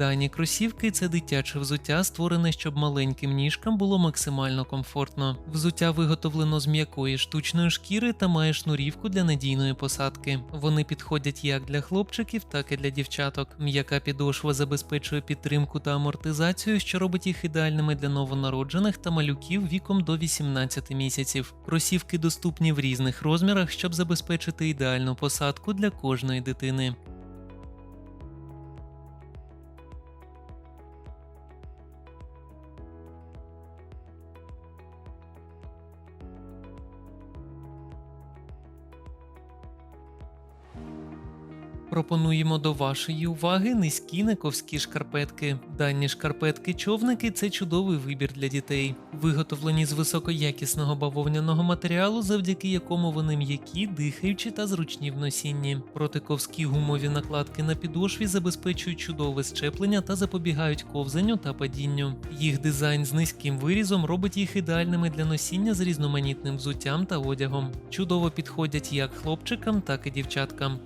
Дані кросівки це дитяче взуття, створене, щоб маленьким ніжкам було максимально комфортно. Взуття виготовлено з м'якої штучної шкіри та має шнурівку для надійної посадки. Вони підходять як для хлопчиків, так і для дівчаток. М'яка підошва забезпечує підтримку та амортизацію, що робить їх ідеальними для новонароджених та малюків віком до 18 місяців. Кросівки доступні в різних розмірах, щоб забезпечити ідеальну посадку для кожної дитини. Пропонуємо до вашої уваги низькі нековські шкарпетки. Дані шкарпетки-човники це чудовий вибір для дітей, виготовлені з високоякісного бавовняного матеріалу, завдяки якому вони м'які, дихаючі та зручні в носінні. Протиковські гумові накладки на підошві забезпечують чудове щеплення та запобігають ковзанню та падінню. Їх дизайн з низьким вирізом робить їх ідеальними для носіння з різноманітним взуттям та одягом. Чудово підходять як хлопчикам, так і дівчаткам.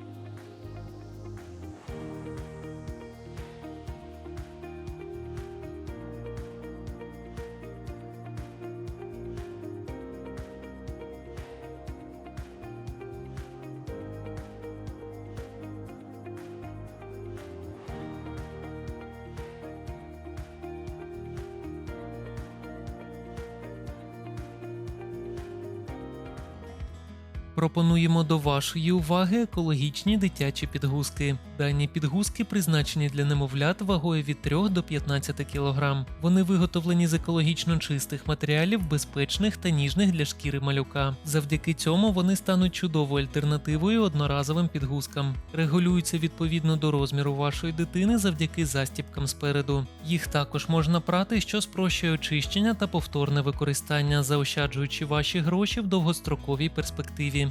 Пропонуємо до вашої уваги екологічні дитячі підгузки. Дані підгузки призначені для немовлят вагою від 3 до 15 кг. Вони виготовлені з екологічно чистих матеріалів, безпечних та ніжних для шкіри малюка. Завдяки цьому вони стануть чудовою альтернативою одноразовим підгузкам. Регулюються відповідно до розміру вашої дитини завдяки застіпкам спереду. Їх також можна прати, що спрощує очищення та повторне використання, заощаджуючи ваші гроші в довгостроковій перспективі.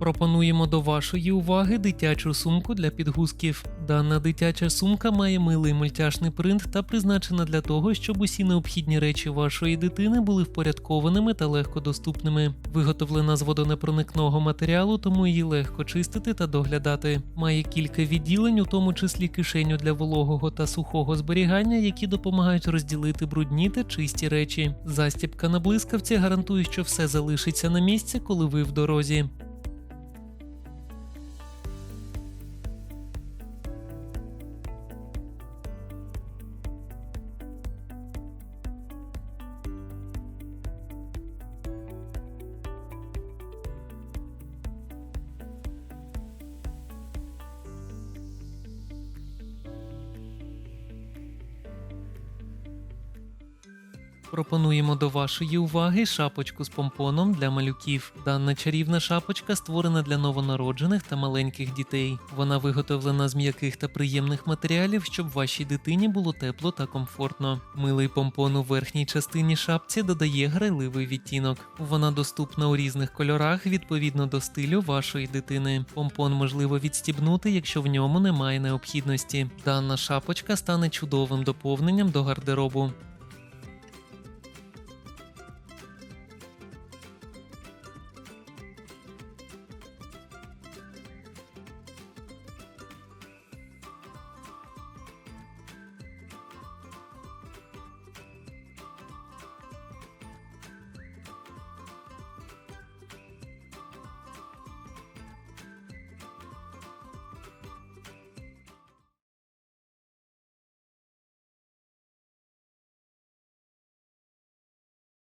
Пропонуємо до вашої уваги дитячу сумку для підгузків. Дана дитяча сумка має милий мультяшний принт та призначена для того, щоб усі необхідні речі вашої дитини були впорядкованими та легкодоступними. Виготовлена з водонепроникного матеріалу, тому її легко чистити та доглядати. Має кілька відділень, у тому числі кишеню для вологого та сухого зберігання, які допомагають розділити брудні та чисті речі. Застібка на блискавці гарантує, що все залишиться на місці, коли ви в дорозі. Пропонуємо до вашої уваги шапочку з помпоном для малюків. Дана чарівна шапочка створена для новонароджених та маленьких дітей. Вона виготовлена з м'яких та приємних матеріалів, щоб вашій дитині було тепло та комфортно. Милий помпон у верхній частині шапці додає грайливий відтінок. Вона доступна у різних кольорах відповідно до стилю вашої дитини. Помпон можливо відстібнути, якщо в ньому немає необхідності. Дана шапочка стане чудовим доповненням до гардеробу.